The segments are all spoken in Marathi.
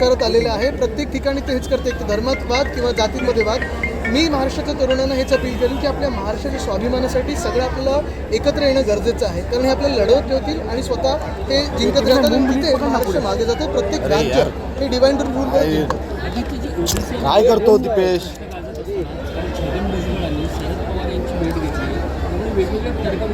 करत आलेलं आहे. प्रत्येक ठिकाणी ते हेच करते. एक धर्मात वाद किंवा जातींमध्ये वाद. मी महाराष्ट्राच्या तरुणांना हेच अपील करेन की आपल्या महाराष्ट्राच्या स्वाभिमानासाठी सगळं आपल्याला एकत्र येणं गरजेचं आहे. कारण हे आपल्याला लढवत ठेवतील आणि स्वतः ते जिंकत राहतात आणि तिथे महाराष्ट्र मागे जाते. प्रत्येक राज्य हे डिवाइड रूल काय करतो दीपेश?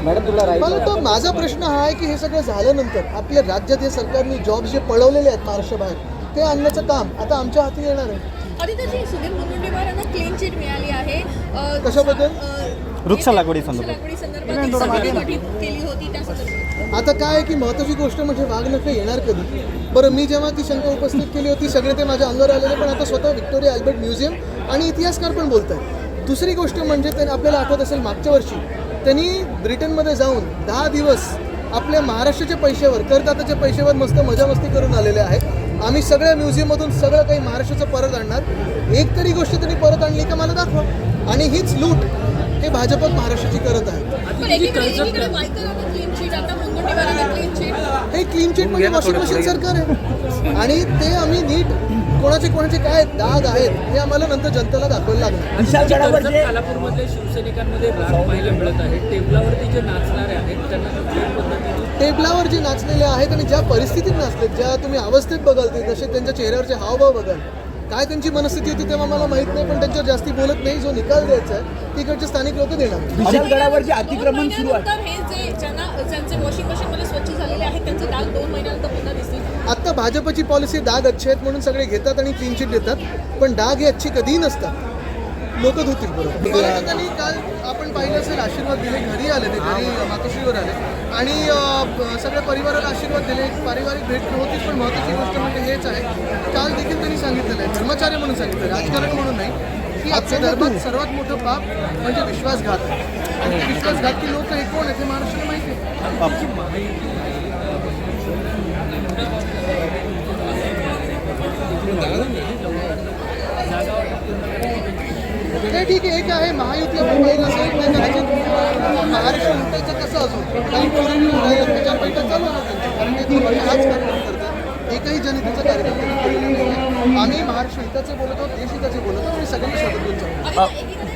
मला माझा प्रश्न हा आहे की हे सगळं झाल्यानंतर आपल्या राज्यात हे सरकारने जॉब जे पळवलेले आहेत महाराष्ट्राबाहेर ते आणण्याचं काम आता आमच्या हाती येणार आहे. आदित्यजी सुधीर मुनगंटीवार यांना क्लीन चिट मिळाली आहे. अ, कशाबद्दल? अ, वृक्ष लागवडी वृक्ष संदर्भात. लागवडी संदर्भात एक समिती गठीत केली होती त्या संदर्भात. आता काय आहे की महत्त्वाची गोष्ट म्हणजे वाघ नखं येणार कधी? बरं मी जेव्हा ती शंका उपस्थित केली होती सगळे ते माझ्या अंगावर आलेले पण आता स्वतः विक्टोरिया अल्बर्ट म्युझियम आणि इतिहासकार पण बोलत आहेत. दुसरी गोष्ट म्हणजे त्यांनी आपल्याला आठवत असेल मागच्या वर्षी त्यांनी ब्रिटनमध्ये जाऊन दहा दिवस आपल्या महाराष्ट्राच्या पैशावर करदात्याच्या पैशावर मस्त मजा मस्ती करून आलेले आहेत. आम्ही सगळ्या म्युझियममधून सगळं काही महाराष्ट्राचं परत आणणार. एक तरी गोष्ट त्यांनी परत आणली का मला दाखवा. आणि हीच लूट हे भाजपत महाराष्ट्राची करत आहे. आता क्लीन चिट म्हणजे वॉशिंग मशीन सरकार आहे. आणि ते आम्ही नीट कोणाचे कोणाचे काय दाग आहेत हे आम्हाला नंतर जनतेला दाखवायला लागणार. शिवसैनिकांमध्ये राग पाहायला मिळत आहे. टेबलावरती जे नाचणारे आहेत त्यांना टेबलावर जे नाचलेले आहेत आणि ज्या परिस्थितीत नाचलेत ज्या तुम्ही अवस्थेत बघाल ते जसे त्यांच्या चेहऱ्यावरचे हावभाव बघाल काय त्यांची मनस्थिती होती तेव्हा मला माहीत नाही पण त्यांच्यावर जास्ती बोलत नाही जो निकाल द्यायचा आहे तिकडचे स्थानिक लोक देणार. विशालगडावर जे अतिक्रमण सुरू आहे. हे आहेत त्यांचे डाग दोन महिन्यानंतर पुन्हा दिसतील आत्ता भाजपची पॉलिसी डाग अच्छे आहेत म्हणून सगळे घेतात आणि क्लीन चिट देतात. पण डाग हे अच्छी कधीही नसतात. लोक धुतील बरोबर. त्यांनी काल आपण पाहिलं असेल आशीर्वाद दिले घरी आले ते घरी मातोश्रीवर आले. आणि अं, सगळ्या परिवाराला आशीर्वाद दिले. एक पारिवारिक भेट तर होतीच पण महत्त्वाची गोष्ट म्हणजे हेच आहे. काल देखील त्यांनी सांगितलेलं आहे. धर्माचार्य म्हणून सांगितलं राजकारण म्हणून नाही. की आपल्या धर्मात सर्वात मोठं पाप म्हणजे विश्वासघात. आहे आणि ते विश्वासघाती लोक हे कोण आहेत हे महाराष्ट्राला माहिती आहे? ते ठीक आहे एक आहे महायुती आपण असेल नाही कदाचित महाराष्ट्र लुटायचं कसं असो काही चोरी त्याच्या पैठा चालू नसेल कारण ते दोन हाच कार्यक्रम करतात. एकही जनतेचा कार्यक्रम आम्ही महाराष्ट्र हिताचे बोलत आहोत देश हिताचे बोलत आहोत आणि सगळ्यांनी सोबत घेऊन